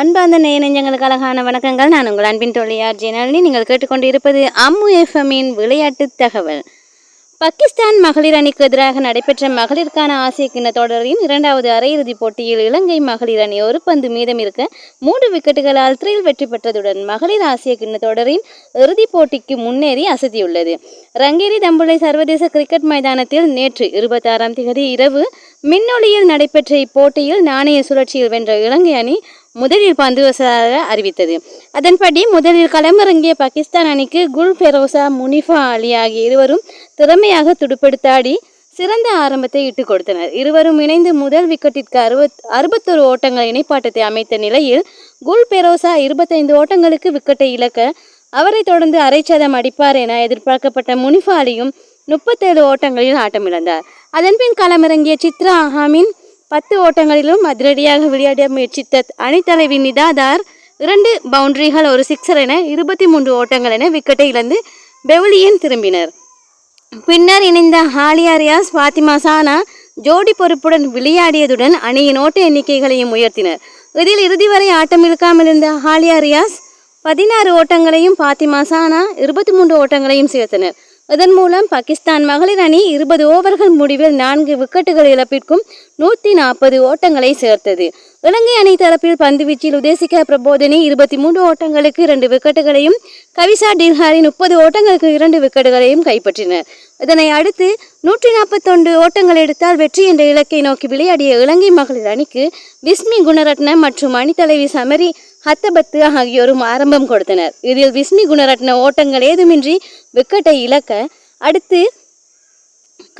அன்பார்ந்த நேய நெஞ்சங்களுக்கு அழகான வணக்கங்கள். நான் உங்கள் அன்பின் தொழியார் ஜெனாலினி நீங்கள் கேட்டுக்கொண்டு இருப்பது அம்மு எஃப்எம்மின் விளையாட்டு தகவல். பாகிஸ்தான் மகளிர் அணிக்கு எதிராக நடைபெற்ற மகளிருக்கான ஆசிய கிண்ண தொடரின் இரண்டாவது அரையிறுதிப் போட்டியில் இலங்கை மகளிர் அணி ஒரு பந்து மீதம் இருக்க மூன்று விக்கெட்டுகளால் த்ரில் வெற்றி பெற்றதுடன் மகளிர் ஆசிய கிண்ண தொடரின் இறுதிப் போட்டிக்கு முன்னேறி அசத்தியுள்ளது. ரங்கேரி தம்புளை சர்வதேச கிரிக்கெட் மைதானத்தில் நேற்று இருபத்தாறாம் தேதி இரவு மின்னொலியில் நடைபெற்ற இப்போட்டியில் நாணய சுழற்சியில் வென்ற இலங்கை அணி முதலில் பந்து வசதாக அறிவித்தது. அதன்படி முதலில் களமிறங்கிய பாகிஸ்தான் அணிக்கு குல் ஃபெரோசா முனிஃபா அலி ஆகிய இருவரும் திறமையாக துடுப்படுத்தாடி சிறந்த ஆரம்பத்தை இட்டுக் கொடுத்தனர். இருவரும் இணைந்து முதல் விக்கெட்டிற்கு அறுபத் அறுபத்தொரு ஓட்டங்கள் இணைப்பாட்டத்தை அமைத்த நிலையில் குல் பெரோசா இருபத்தைந்து ஓட்டங்களுக்கு விக்கெட்டை இழக்க அவரைத் தொடர்ந்து அரைச்சதம் அடிப்பார் என எதிர்பார்க்கப்பட்ட முனிஃபா அலியும் முப்பத்தேழு ஓட்டங்களில் ஆட்டமிழந்தார். அதன்பின் களமிறங்கிய சித்ரா அஹாமின் பத்து ஓட்டங்களிலும் அதிரடியாக விளையாட முயற்சித்த அணித்தலைவி நிதாதார் இரண்டு பவுண்டரிகள் ஒரு சிக்ஸர் என இருபத்தி மூன்று ஓட்டங்கள் என விக்கெட்டை இழந்து பெவிலியன் திரும்பினர். பின்னர் இணைந்த ஹாலியா ரியாஸ் பாத்திமா சானா ஜோடி பொறுப்புடன் விளையாடியதுடன் அணியின் ஓட்ட எண்ணிக்கைகளையும் உயர்த்தினர். இதில் இறுதி வரை ஆட்டம் இழுக்காமல் இருந்த ஹாலியா ரியாஸ் பதினாறு ஓட்டங்களையும் பாத்திமா சானா இருபத்தி மூன்று ஓட்டங்களையும் சேர்த்தனர். இதன் மூலம் பாகிஸ்தான் மகளிர் அணி இருபது ஓவர்கள் முடிவில் நான்கு விக்கெட்டுகள் இழப்பிற்கும் நூற்றி நாற்பது ஓட்டங்களை சேர்த்தது. இலங்கை அணி தரப்பில் பந்துவீச்சில் உதேசிகா பிரபோதினி இருபத்தி மூன்று ஓட்டங்களுக்கு இரண்டு விக்கெட்டுகளையும் கவிசா டில்ஹாரி முப்பது ஓட்டங்களுக்கு இரண்டு விக்கெட்டுகளையும் கைப்பற்றினர். இதனை அடுத்து நூற்றி நாற்பத்தொன்று ஓட்டங்கள் எடுத்தால் வெற்றி என்ற இலக்கை நோக்கி விளையாடிய இலங்கை மகளிர் அணிக்கு விஸ்மி குணரத்ன மற்றும் அணித்தலைவி சமரி ஹத்தபத்து ஆகியோரும் ஆரம்பம் கொடுத்தனர். இதில் விஸ்மி குணரட்ன ஓட்டங்கள் ஏதுமின்றி விக்கெட்டை இழக்க அடுத்து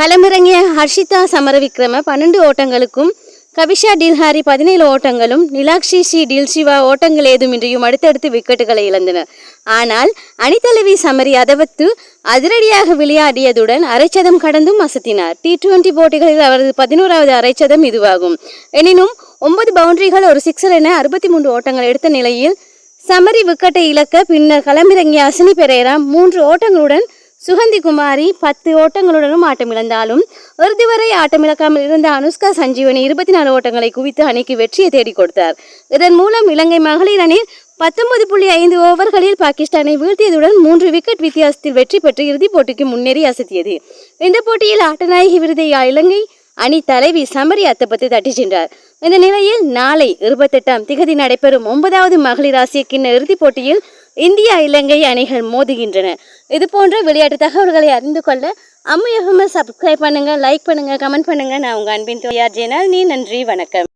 களமிறங்கிய ஹர்ஷிதா சமரவிக்ரம பன்னெண்டு ஓட்டங்களுக்கும் கவிஷா டில்ஹாரி பதினேழு ஓட்டங்களும் நிலாக்ஷி ஸ்ரீ டில்ஷிவா ஓட்டங்கள் ஏதுமின்றியும் அடுத்தடுத்து விக்கெட்டுகளை இழந்தனர். ஆனால் அணித்தலைவி சமரி அதவத்து அதிரடியாக விளையாடியதுடன் அரைச்சதம் கடந்தும் அசத்தினார். டி டுவெண்டி போட்டிகளில் அவரது பதினோராவது அரைச்சதம் இதுவாகும். எனினும் ஒன்பது பவுண்டரிகள் ஒரு சிக்ஸர் என அறுபத்தி மூன்று ஓட்டங்கள் எடுத்த நிலையில் சமரி விக்கெட்டை இழக்க பின்னர் களமிறங்கிய அசினி பெரேரா மூன்று ஓட்டங்களுடன் சுகந்தி குமாரி பத்து ஓட்டங்களுடனும் ஆட்டமிழந்தாலும் இறுதி வரை ஆட்டமிழக்காமல் இருந்த அனுஷ்கா சஞ்சீவனி இருபத்தி நாலு ஓட்டங்களை குவித்து அணிக்கு வெற்றியை தேடிக் கொடுத்தார். இதன் மூலம் இலங்கை மகளிர் அணி பத்தொன்பது புள்ளி ஐந்து ஓவர்களில் பாகிஸ்தானை வீழ்த்தியதுடன் மூன்று விக்கெட் வித்தியாசத்தில் வெற்றி பெற்று இறுதிப் போட்டிக்கு முன்னேறி அசத்தியது. இந்த போட்டியில் ஆட்டநாயகி விருதை இலங்கை அணி தலைவி சமரி அத்தப்பத்து தட்டிச் சென்றார். இந்த நிலையில் நாளை இருபத்தெட்டாம் திகதி நடைபெறும் ஒன்பதாவது மகளிர் ஆசிய கிண்ண இறுதிப் போட்டியில் இந்தியா இலங்கை அணிகள் மோதுகின்றன. இது போன்ற விளையாட்டு தகவல்களை அறிந்து கொள்ள அம்மையகமாக சப்ஸ்கிரைப் பண்ணுங்கள் லைக் பண்ணுங்கள் கமெண்ட் பண்ணுங்க. நான் உங்கள் அன்பின் தோயார் ஜெயனால் நீ நன்றி வணக்கம்.